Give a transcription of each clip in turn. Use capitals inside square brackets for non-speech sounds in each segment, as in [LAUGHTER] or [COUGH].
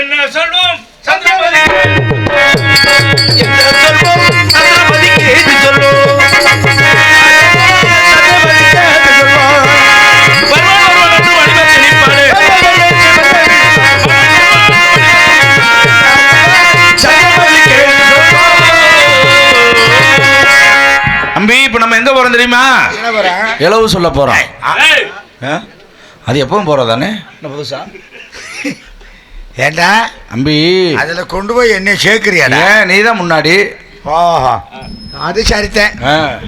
என்ன சொல்வோம்? சந்திரபதி என்ன. அம்பி இப்ப நம்ம எங்க போறோம் தெரியுமா? என்ன வரேன் இளவு சொல்ல போறோம்? அது எப்பவும் போறதானே என்ன புதுசா? ஏண்டா? அம்பி அதுல கொண்டு போய் என்ன சேர்க்கிறியாடா? ஏன் நீ தான் முன்னாடி? ஓஹோ அது சரித்தேன்.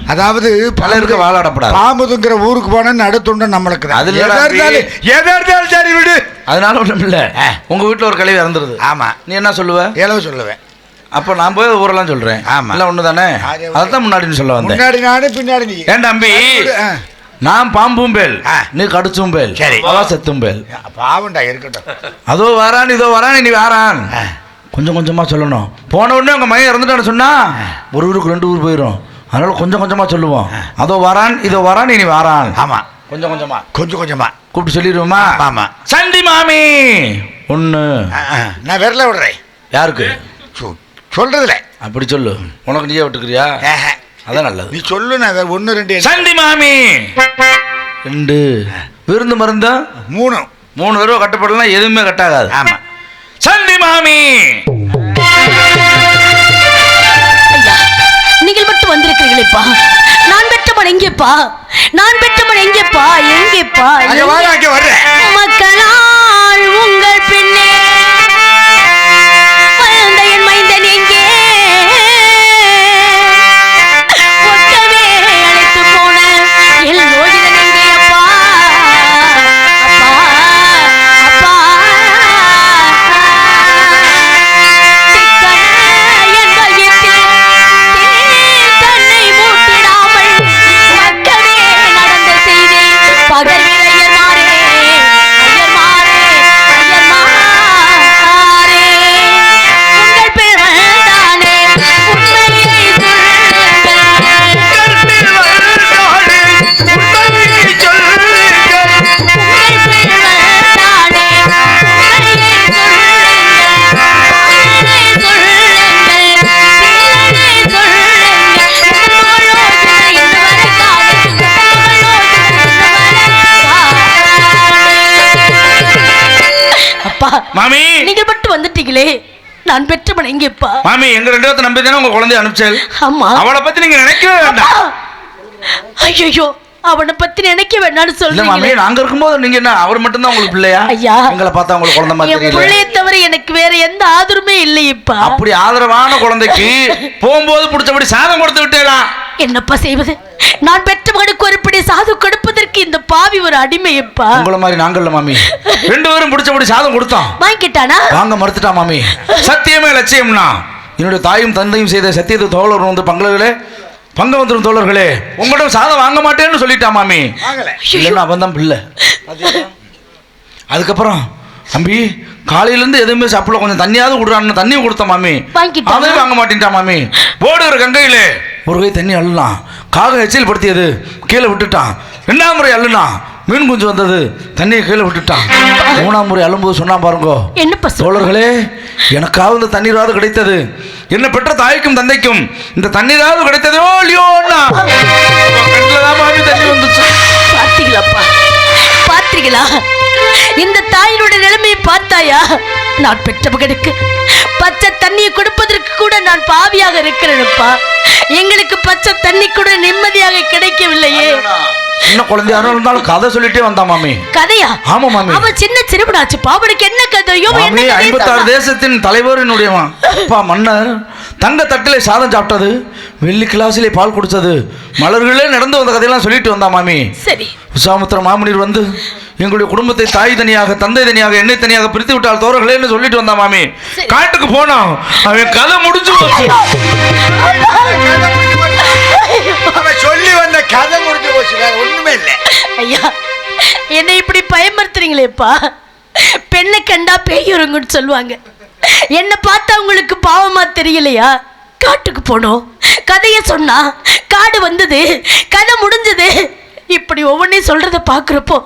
அதாவது பலருக்கு வாழாடப்படாது பாம்புதுங்கிற ஊருக்கு போனா நடுத்துண்டம் நம்மளுக்கு தான். அது எதா இருந்தாலும் சரி விடு. அதனால ஒண்ணும் இல்ல. ஆ. உங்க வீட்டுல ஒரு கழிவு இறந்துருது. ஆமா. நீ என்ன சொல்லுவ? இளவு சொல்லுவேன். அப்ப நான் போய் ஊரெல்லாம் சொல்றேன். ஆமா. இல்ல ஒண்ணுதானே? அது- அதான் முன்னாடின்னு சொல்ல வந்தேன். முன்னாடி நானு பின்னாடி அம்பி ஆ. நான் பாம்பும் பேல். நீ கடிச்சும் பேல் சரி. அவ செத்தும் பேல். பாவண்டா இருக்கட்டும். அதோ வரான் இதோ வரான் நீ வாரான். கொஞ்சம் கொஞ்சமா சொல்லணும். போன உடனே உங்க மையம் இறந்துட்டான்னு சொன்னா ஒரு ஊருக்கு ரெண்டு ஊர் போயிடும் அதனால கொஞ்சம் கொஞ்சமா சொல்லுவோம். அதோ வரான் இதோ வரான் இனி வாரான். ஆமா. கொஞ்சம் கொஞ்சமா. கொஞ்சம் கொஞ்சமா. கூப்பிட்டு சொல்லிடுவோமா? ஆமா. சண்டி மாமி! ஆ. நான் விரல விடுறேன். யாருக்கு? சொ- சொல்றதுல அப்படி சொல்லு. உனக்கு நீயே விட்டுக்கிறியா. அதான் நல்லது. நீ சொல்லு நான் ரெண்டு சண்டி மாமி! ரெண்டு. விருந்து மருந்தா? மூணு. மூணு தடவை கட்டப்படலாம் எதுவுமே கட்டாகாது. ஆமா. சண்டி மாமி! ஐயா நீங்கள் மட்டும் வந்திருக்கிறீங்களேப்பா நான் பெற்றவன் எங்கேப்பா? நான் பெற்றவன் எங்கேப்பா? எங்கேப்பா? மக்களால் உங்கள் பின்னே மாமி! நீங்கள் மட்டும் வந்துட்டீங்களே. நான் பெற்றவன் எங்கேப்பா மாமி எங்க ரெண்டு பேர்த்த நம்பி தானே உங்க குழந்தைய அனுப்பிச்சல் ஆமா. அவளை பத்தி நீங்க நினைக்கவே வேண்டாம். ஐயோ அவனை பத்தி நினைக்க வேண்டாம்னு இல்ல சொல்றீங்களே. நாங்க இருக்கும்போது நீங்க என்ன அவர் மட்டும்தான் உங்களுக்கு பிள்ளையா? ஐயா. எங்களை பார்த்தா உங்களுக்கு குழந்தை மாதிரி பிள்ளைய தவிர எனக்கு வேற எந்த ஆதரவுமே இல்லையப்பா அப்படி ஆதரவான குழந்தைக்கு [LAUGHS] போகும்போது பிடிச்சபடி சாதம் கொடுத்து விட்டேலாம் என்னப்பா செய்வது? நான் பெற்ற மகனுக்கு ஒரு பிடி சாது கொடுப்பதற்கு இந்த பாவி ஒரு அடிமையப்பா உங்களை மாதிரி நாங்கள்ல மாமி. [LAUGHS] ரெண்டு பேரும் பிடிச்சபடி சாதம் கொடுத்தோம். வாங்கிட்டானா? வாங்க மறுத்துட்டா மாமி. சத்தியமே லட்சியம்னா. என்னுடைய தாயும் தந்தையும் செய்த சத்தியத்தை தோழர் வந்து பங்களர்களே பங்க வந்துடும் தோழர்களே உங்களிடம் சாதம் வாங்க மாட்டேன்னு சொல்லிட்டா மாமி. வாங்கல. இல்லைன்னா அவன் தான் பிள்ளை. அதுக்கப்புறம் தம்பி காலையில இருந்து எதுவுமே சாப்பிடல கொஞ்சம் தண்ணியாவது விடுறான்னு தண்ணி கொடுத்த மாமி? அதையும் வாங்க மாட்டேன்டா மாமி. ஓடுகிற கங்கையிலே. ஒரு கை தண்ணி அள்ளலாம் காகம் எச்சில் படுத்தியது கீழே விட்டுட்டான். ரெண்டாம் முறை அள்ளுனான். மீன் குஞ்சு வந்தது தண்ணியை கீழே விட்டுட்டான். மூணாம் முறை அள்ளும்போது சொன்னா பாருங்கோ. என்னப்பா சொல்? தோழர்களே எனக்காவது இந்த தண்ணீராவது கிடைத்தது. என்ன பெற்ற தாய்க்கும் தந்தைக்கும் இந்த தண்ணீராவது கிடைத்ததோ இல்லையோன்னா கண்ணில் தான் தண்ணி வந்துச்சு. பார்த்தீங்களாப்பா பார்த்தீங்களா இந்த தாயினுடைய நிலைமையை பார்த்தாயா? நான் பெற்ற மகனுக்கு பச்சை தண்ணியை கொடுப்பதற்கு கூட நான் பாவியாக இருக்கிறேன்ப்பா. எங்களுக்கு பச்சை தண்ணி கூட நிம்மதியாக கிடைக்கவில்லையே. சின்ன குழந்தையா இருந்தாலும் கதை சொல்லிட்டே வந்தா மாமி. கதையா? ஆமா மாமி. அவன் சின்ன சிறுவனாச்சுப்பா அவனுக்கு என்ன கதையோ மாமி ஐம்பத்தாறு. தேசத்தின் தலைவரினுடைய அப்பா மன்னர் தங்க தட்டிலே சாதம் சாப்பிட்டது. வெள்ளி கிளாஸிலே பால் குடிச்சது மலர்களே நடந்து வந்த கதையெல்லாம் சொல்லிட்டு வந்தா மாமி. சரி. விசாமுத்திர மாமுனிர் வந்து எங்களுடைய குடும்பத்தை தாய் தனியாக தந்தை தனியாக எண்ணெய் தனியாக பிரித்து விட்டால் தோறர்களேன்னு சொல்லிட்டு வந்தா மாமி. காட்டுக்கு போனோம் அவன் கதை முடிஞ்சு போச்சு. அவன் சொல்லி வந்த கதை முடிஞ்சு போச்சு வேற ஒண்ணுமே இல்லை. ஐயா என்னை இப்படி பயமுறுத்துறீங்களேப்பா. பெண்ணை கண்டா பேயுறங்குன்னு சொல்லுவாங்க. என்னை பார்த்தா உங்களுக்கு பாவமா தெரியலையா? காட்டுக்கு போனோம். கதைய சொன்னா காடு வந்தது கதை முடிஞ்சது. இப்படி ஒவ்வொன்றையும் சொல்றத பார்க்குறப்போ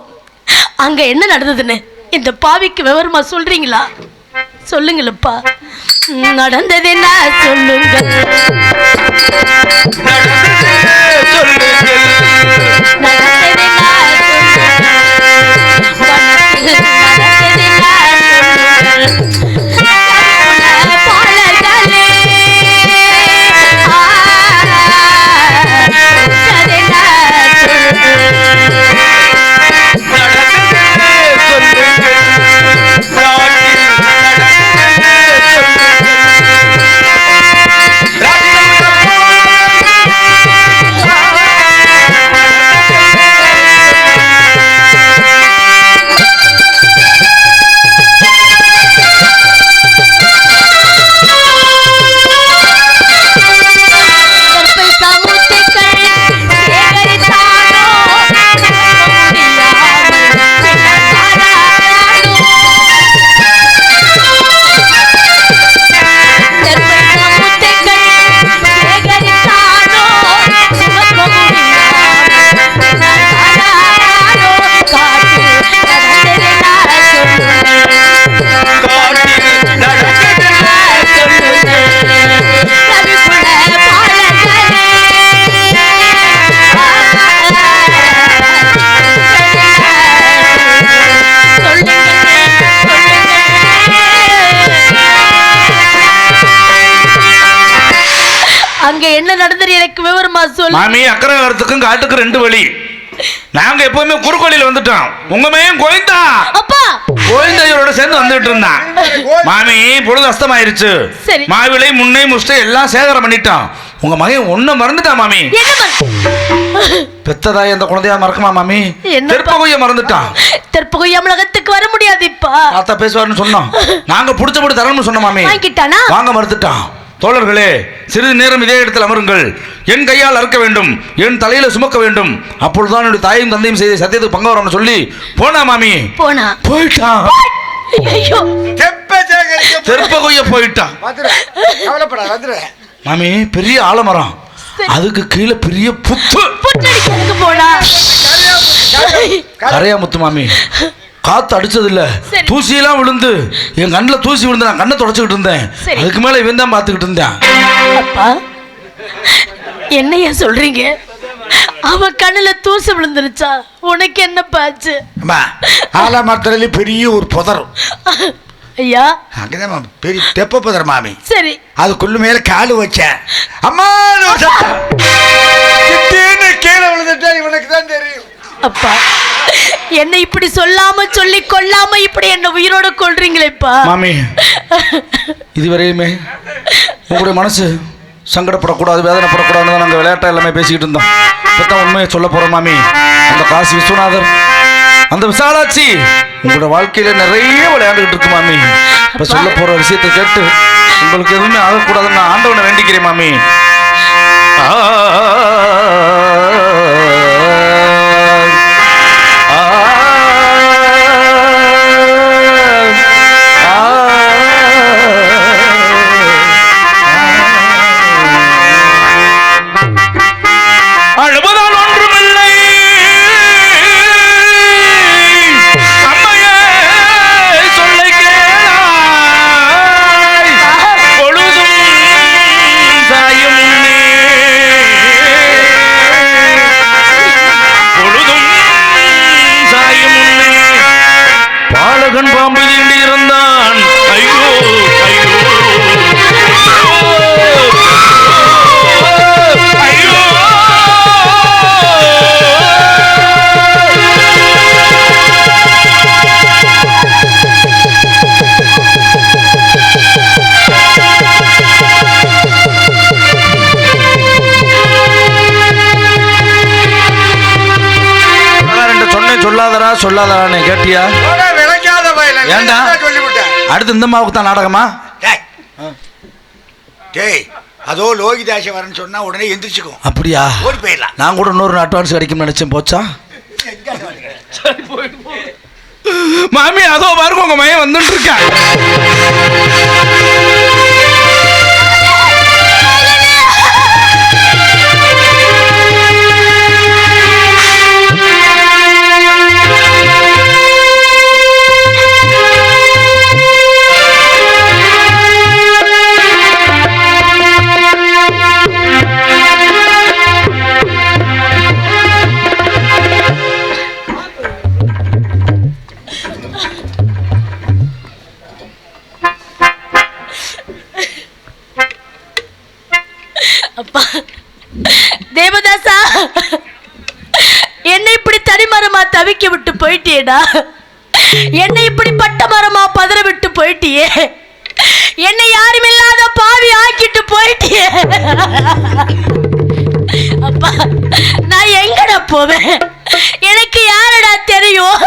அங்க என்ன நடந்ததுன்னு இந்த பாவிக்கு விவரமா சொல்றீங்களா? சொல்லுங்களப்பா. நடந்தது என்ன சொல்லுங்க நடந்தது சொல்லுங்க அங்க என்ன நடந்தது எனக்கு விவரமா சொல்லு. மாமி அக்கரகாரத்துக்கும் காட்டுக்கு ரெண்டு வழி. நாங்க எப்பவுமே குறுக்கோளியில் வந்துட்டோம். உங்க மையம் கோயந்தா அப்பா! கோயந்தையோட சேர்ந்து வந்துட்டு இருந்தான். மாமி பொழுது அஸ்தமாயிருச்சு. மாவிளை முன்னை முஷ்டை எல்லாம் சேகரம் பண்ணிட்டோம். உங்க மகன் ஒன்ன மறந்துட்டான் மாமி? பெத்ததாய் அந்த குழந்தையா மறக்குமா மாமி? தெற்பகுய மறந்துட்டான். தற்போது அமலகத்துக்கு வர முடியாது இப்பா. தாத்தா பேசுவாருன்னு சொன்னோம். நாங்க புடிச்சபடி தரணும்னு சொன்னோம் மாமி. வாங்க மறுத்துட்டான். தோழர்களே சிறிது நேரம் இதே இடத்தில் அமருங்கள். என் கையால் அறுக்க வேண்டும் என் தலையில சுமக்க வேண்டும். அப்பொழுதுதான் என்னுடைய தாயும் தந்தையும் செய்த சத்தியத்துக்கு பங்கு வரணும்னு சொல்லி போனா மாமி? போனா. போயிட்டான் ஐயோ. தெப்ப தெற்பகுய போயிட்டான் மாமி பெரிய ஆலமரம். அதுக்கு கீழே பெரிய புத்து. கரையா முத்து மாமி. காத்து அடிச்சது இல்ல சரி. தூசியெல்லாம் விழுந்து. என் கண்ணில் தூசி விழுந்து நான் கண்ணை தொடச்சிக்கிட்டு இருந்தேன். அதுக்கு மேல இவன் தான் பார்த்துக்கிட்டு இருந்தேன். அப்பா என்னையா சொல்றீங்க? அவ கண்ணுல தூசு விழுந்துருச்சா? உனக்கு என்ன பாச்சு அம்மா ஆலமரத்துல பெரிய ஒரு புதரும். ஐயா. அங்கதான் மாமி, பெரிய தெப்ப புதர் மாமி. சரி. அதுக்குள்ள மேல காலு வச்சேன் அம்மா கீழே விழுந்துட்டா இவனுக்கு தான் தெரியும். அப்பா என்ன இப்படி சொல்லாம சொல்லி கொல்லாம இப்படி என்ன உயிரோட கொல்றீங்களேப்பா. மாமி இதுவரையுமே உங்களுடைய மனசு சங்கடப்படக்கூடாது வேதனைப்படக்கூடாதுன்னு தான் நாங்கள் விளையாட்டா எல்லாமே பேசிக்கிட்டு இருந்தோம். இப்போதான் உண்மையை சொல்ல போகிறோம் மாமி. அந்த காசி விஸ்வநாதர் அந்த விசாலாட்சி உங்களோட வாழ்க்கையில நிறைய விளையாண்டுகிட்டு இருக்கு மாமி. இப்போ சொல்ல போகிற விஷயத்தை கேட்டு உங்களுக்கு எதுவுமே ஆகக்கூடாதுன்னு நான் ஆண்டவனை வேண்டிக்கிறேன் மாமி. ஆ. சொல்லாதடான்னு கேட்டியா? சொல்லிவிட்டேன் அடுத்து இந்த மாவுக்கு தான் நாடகமா? டேய். டேய் அதோ லோகிதாச வரேன்னு சொன்னா உடனே எந்திரிச்சுக்கும் அப்படியா? ஓடி போயிடலாம். நான் கூட இன்னொரு அட்வான்ஸ் கிடைக்கும்னு நினைச்சேன் போச்சா? மாமி அதோ பாருங்க உங்க மையம் வந்துட்டு இருக்கேன் போயிட்டியேடா என்னை இப்படி பட்ட மரமா பதற விட்டு போயிட்டியே? என்னை யாரும் இல்லாத பாவி ஆக்கிட்டு போயிட்டியே? அப்பா நான் எங்கடா போவேன்? எனக்கு யாரடா தெரியும்?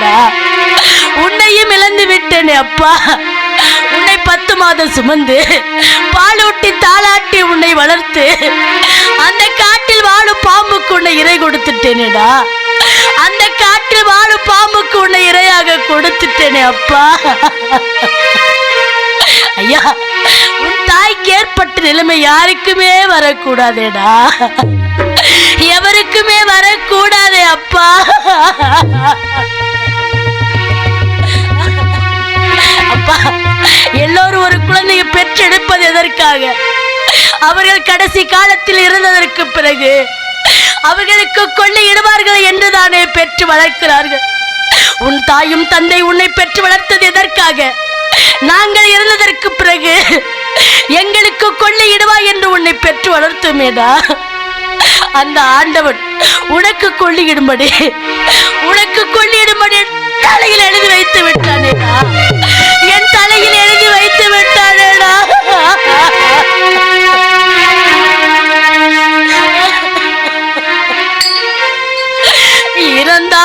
எண்ணி உன்னையும் இழந்து விட்டேனே அப்பா. உன்னை பத்து மாதம் சுமந்து பாலூட்டி தாளாட்டி உன்னை வளர்த்து அந்த காட்டில் வாழும் பாம்புக்கு உன்னை இறை கொடுத்துட்டேனேடா. அந்த காட்டில் வாழும் பாம்புக்கு உன்னை இரையாக கொடுத்துட்டேனே அப்பா. ஐயா உன் தாய்க்கு ஏற்பட்ட நிலைமை யாருக்குமே வரக்கூடாதேடா. அவர்கள் கடைசி காலத்தில் இருந்ததற்கு பிறகு அவர்களுக்கு கொள்ளையிடுவார்கள் என்றுதானே பெற்று வளர்க்கிறார்கள். உன் தாயும் தந்தை உன்னை பெற்று வளர்த்தது எதற்காக? நாங்கள் இருந்ததற்கு பிறகு எங்களுக்கு கொள்ளையிடுவாய் என்று உன்னை பெற்று வளர்த்துமேடா. அந்த ஆண்டவன் உனக்கு கொள்ளியிடும்படி உனக்கு கொள்ளியிடும்படி தலையில் எழுதி வைத்து விட்டானேடா. என் தலையில் எழுதி வைத்து விட்டானேடா.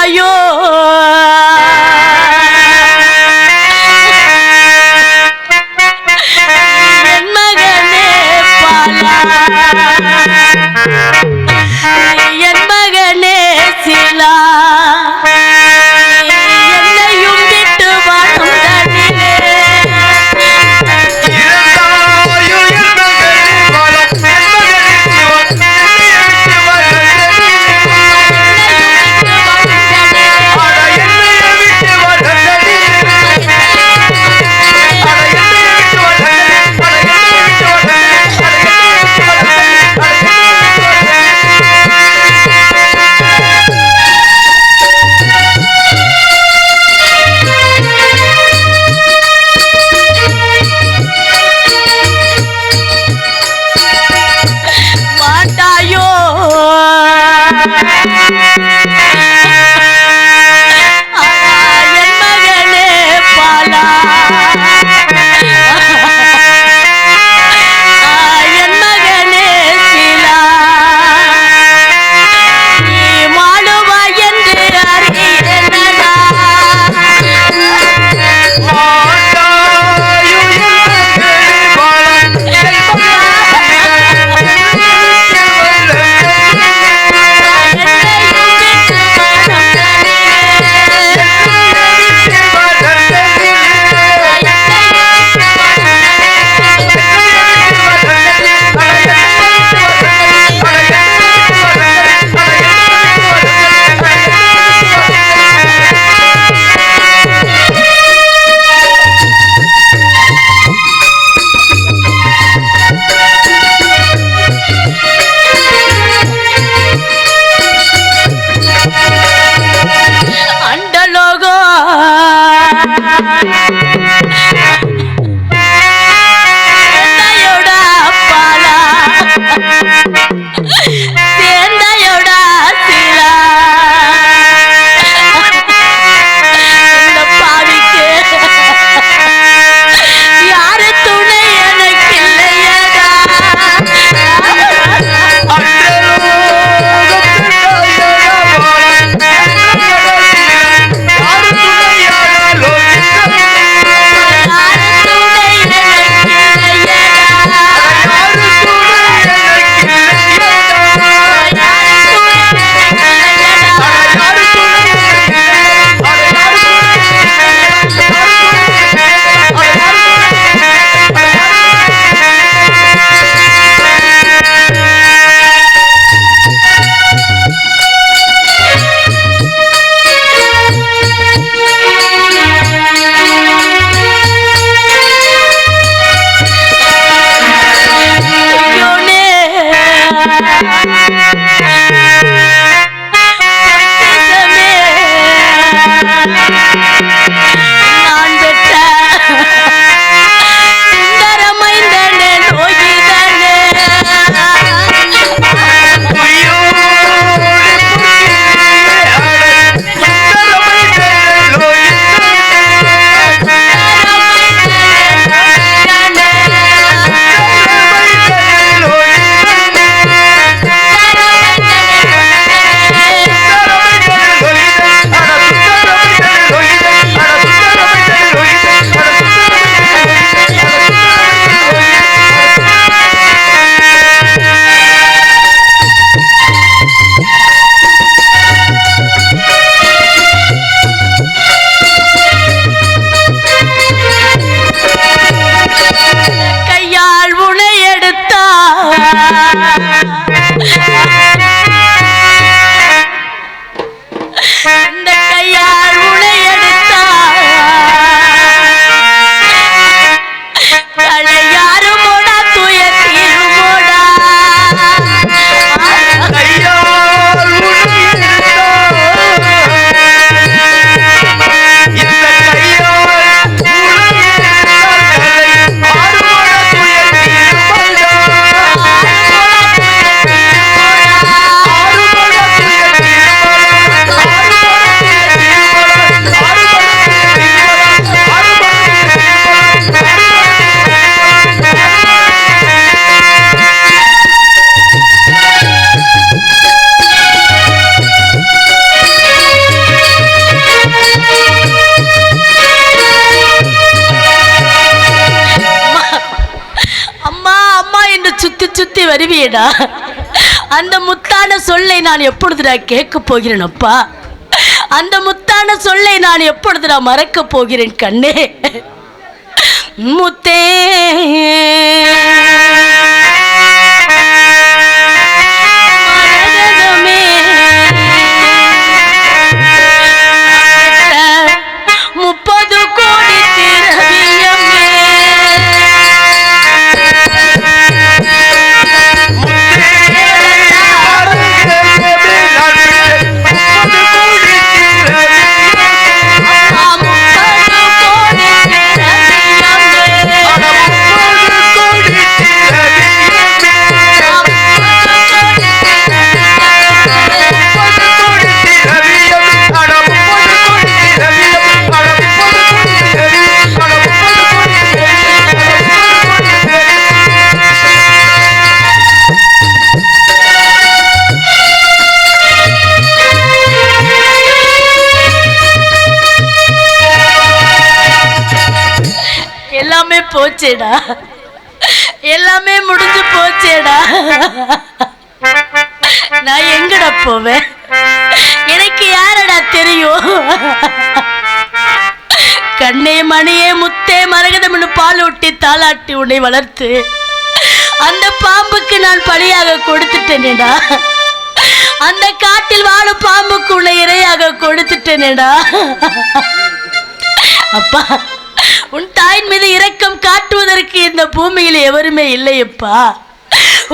যায় சுத்தி அந்த முத்தான சொல்லை நான் எப்பொழுதுடா கேட்க போகிறேன் அப்பா? அந்த முத்தான சொல்லை நான் எப்பொழுதுடா மறக்க போகிறேன் கண்ணே? முத்தே. போச்சேடா. எல்லாமே முடிஞ்சு போச்சேடா. நான் எங்கடா போவேன்? எனக்கு யாரடா தெரியும்? கண்ணே மணியே முத்தே மரகதம்னு பால் ஊட்டி தாளாட்டி உன்னை வளர்த்து அந்த பாம்புக்கு நான் பலியாக கொடுத்துட்டேனேடா. அந்த காட்டில் வாழும் பாம்புக்கு உன்னை இரையாக கொடுத்துட்டேனேடா. அப்பா உன் தாயின் மீது இரக்கம் காட்டுவதற்கு இந்த பூமியில் எவருமே இல்லையப்பா.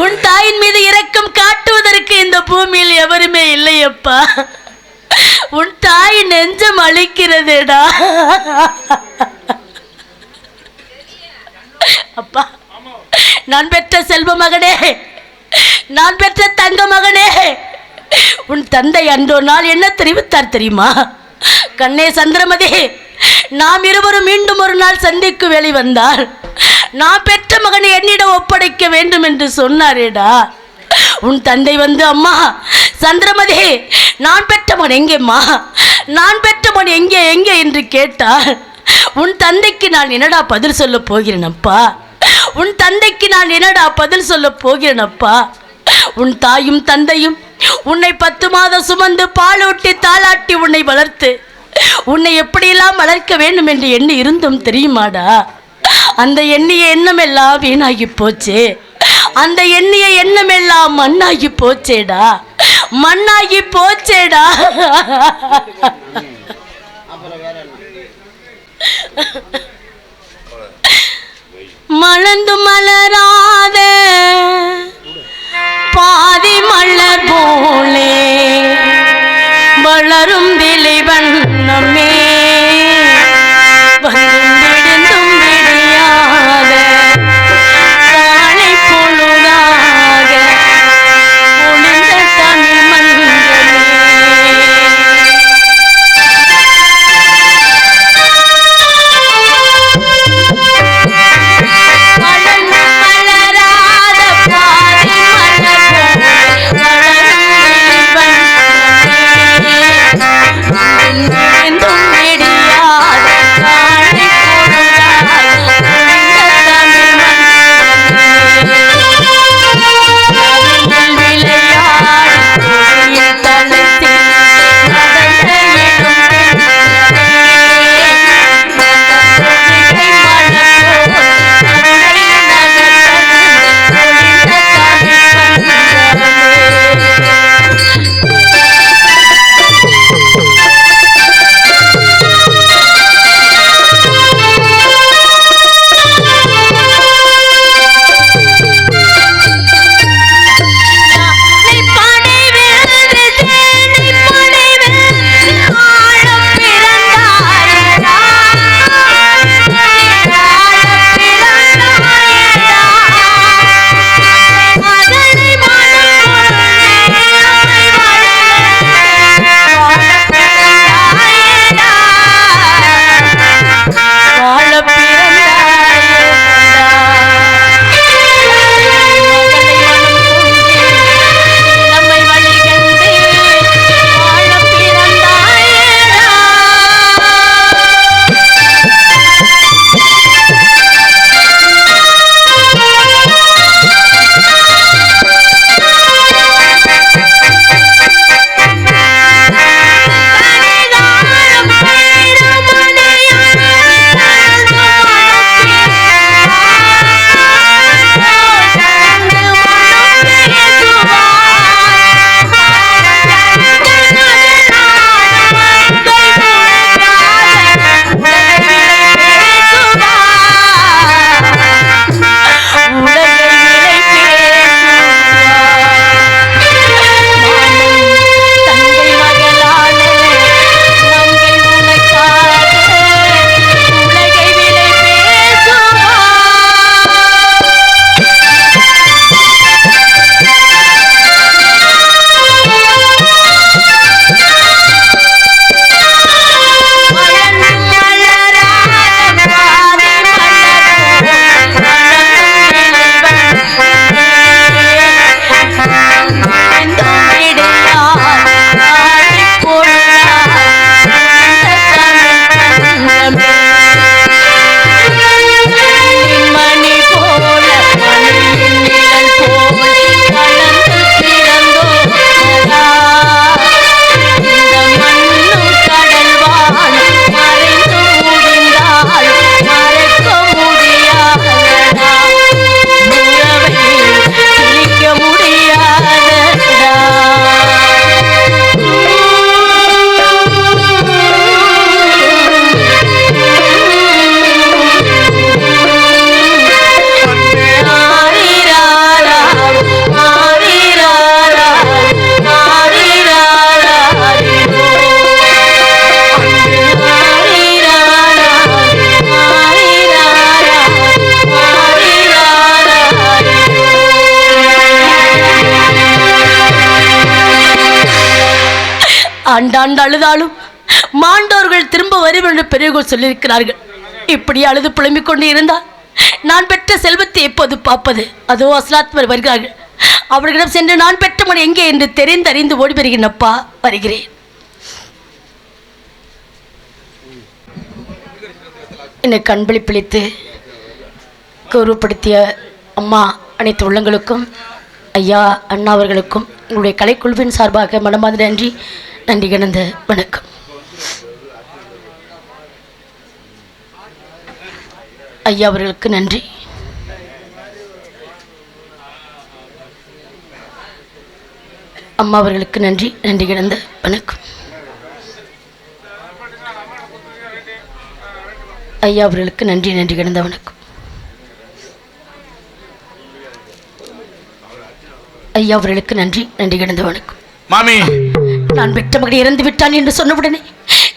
உன் தாயின் மீது இரக்கம் காட்டுவதற்கு இந்த பூமியில் எவருமே இல்லையப்பா. உன் தாய் நெஞ்சம் அழிக்கிறதேடா. அப்பா நான் பெற்ற செல்வ மகனே நான் பெற்ற தங்க மகனே. உன் தந்தை அன்றோ நாள் என்ன தெரிவித்தார் தெரியுமா? கண்ணே சந்திரமதி நாம் இருவரும் மீண்டும் ஒரு நாள் சந்திக்கு வெளி வந்தார் நான் பெற்ற மகனை என்னிடம் ஒப்படைக்க வேண்டும் என்று சொன்னாரேடா. உன் தந்தை வந்து அம்மா சந்திரமதி நான் பெற்ற மகன் எங்கேம்மா? நான் பெற்ற மகன் எங்கே எங்கே என்று கேட்டார். உன் தந்தைக்கு நான் என்னடா பதில் சொல்ல போகிறேன் அப்பா? உன் தந்தைக்கு நான் என்னடா பதில் சொல்ல போகிறேன் அப்பா? உன் தாயும் தந்தையும் உன்னை பத்து மாதம் சுமந்து பாலூட்டி தாளாட்டி உன்னை வளர்த்து உன்னை எப்படியெல்லாம் வளர்க்க வேண்டும் என்று எண்ணி இருந்தும் தெரியுமாடா? அந்த எண்ணிய எண்ணமெல்லாம் வீணாகி போச்சு. அந்த எண்ணிய எண்ணமெல்லாம் மண்ணாகி போச்சேடா. மண்ணாகி போச்சேடா. மலர்ந்து மலராத பாதி மலர் போலே. വളരും വിളി വന്നമേ ஆண்டாண்டு அழுதாலும் மாண்டோர்கள் திரும்ப வரும் என்று பெரியவர்கள் சொல்லியிருக்கிறார்கள். இப்படி அழுது புலம்பிக் கொண்டு இருந்தால் நான் பெற்ற செல்வத்தை எப்போது பார்ப்பது? அதோ அஸ்லாத்மர் வருகிறார்கள். அவர்களிடம் சென்று நான் பெற்ற மணி எங்கே என்று தெரிந்து அறிந்து ஓடி வருகிறேனப்பா வருகிறேன். என்னை கண்பிழிப்பிழித்து கௌரவப்படுத்திய அம்மா அனைத்து உள்ளங்களுக்கும் ஐயா அண்ணா அவர்களுக்கும் எங்களுடைய கலைக்குழுவின் சார்பாக மனமாதிரி நன்றி. நன்றி கிடந்த வணக்கம். ஐயா அவர்களுக்கு நன்றி. அம்மா அவர்களுக்கு நன்றி. நன்றி கிடந்த வணக்கம். ஐயா அவர்களுக்கு நன்றி. நன்றி கிடந்த வணக்கம். ஐயா அவர்களுக்கு நன்றி. நன்றி கிடந்த வணக்கம். மாமி. நான் பெற்ற மகன் இறந்து விட்டான் என்று சொன்னவுடனே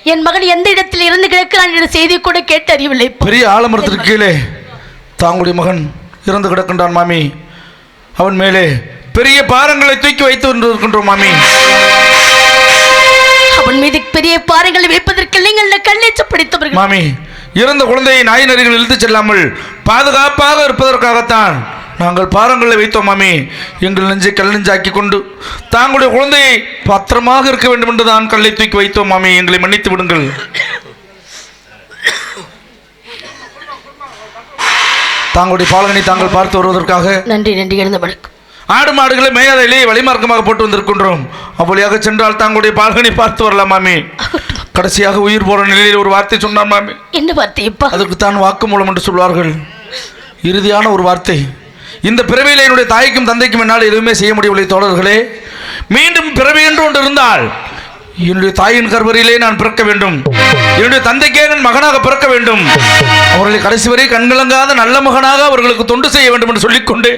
என் மகன் எந்த இடத்தில் இறந்து கிடக்கிறான் என்ற செய்தி கூட கேட்டு அறியவில்லை பெரிய ஆலமரத்திற்கு கீழே தாங்களுடைய மகன் இறந்து கிடக்கின்றான் மாமி. அவன் மேலே பெரிய பாரங்களை தூக்கி வைத்து கொண்டிருக்கின்றோம் மாமி. அவன் மீது பெரிய பாறைகளை வைப்பதற்கு நீங்கள் கண்ணேச்ச படித்தவர்கள்? மாமி இறந்த குழந்தையை நாய் நரிகள் இழுத்துச் செல்லாமல் பாதுகாப்பாக இருப்பதற்காகத்தான் நாங்கள் பாரங்களை வைத்தோம் மாமி எங்கள் நெஞ்சை கல் நெஞ்சாக்கி கொண்டு தாங்களுடைய குழந்தையை பத்திரமாக இருக்க வேண்டும் என்று தான் கல்லை தூக்கி வைத்தோம் மாமி எங்களை மன்னித்து விடுங்கள். தாங்களுடைய பாலகனை தாங்கள் பார்த்து வருவதற்காக நன்றி நன்றி வணக்கம். ஆடு மாடுகளை மேயாதையிலே வழிமார்க்கமாக போட்டு வந்திருக்கின்றோம். அவ்வழியாக சென்றால் தாங்களுடைய பாலகனை பார்த்து வரலாம் மாமி கடைசியாக உயிர் போற நிலையில் ஒரு வார்த்தை சொன்னான் மாமி என்ன வார்த்தையப்பா அதற்கு தான் வாக்குமூலம் என்று சொல்வார்கள். இறுதியான ஒரு வார்த்தை. இந்த பிறவியில் என்னுடைய தாய்க்கும் தந்தைக்கும் என்னால் எதுவுமே செய்ய முடியவில்லை தோழர்களே. மீண்டும் பிறவி என்று ஒன்று இருந்தால் என்னுடைய தாயின் கருவறையிலே நான் பிறக்க வேண்டும். என்னுடைய தந்தைக்கே நான் மகனாக பிறக்க வேண்டும். அவர்களை கடைசி வரை கண்கலங்காத நல்ல மகனாக அவர்களுக்கு தொண்டு செய்ய வேண்டும் என்று சொல்லிக்கொண்டு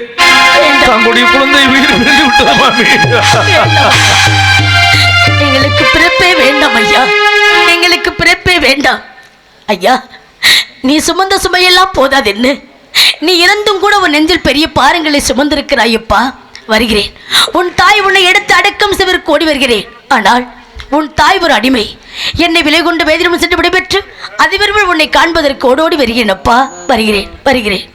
தங்களுடைய குழந்தை உயிர் பிரிந்து விட்டது எங்களுக்கு பிறப்பே வேண்டாம் ஐயா. எங்களுக்கு பிறப்பே வேண்டாம். ஐயா நீ சுமந்த சுமையெல்லாம் போதாது என்ன? நீ இறந்தும் கூட உன் நெஞ்சில் பெரிய பாரங்களை சுமந்திருக்கிறாயப்பா. வருகிறேன். உன் தாய் உன்னை எடுத்து அடக்கம் செய்வதற்கு ஓடி வருகிறேன். ஆனால் உன் தாய் ஒரு அடிமை. என்னை விலை கொண்டு வேதினம் சென்று விடைபெற்று அதிபர்கள் உன்னை காண்பதற்கு ஓடோடி வருகிறேன். அப்பா வருகிறேன் வருகிறேன்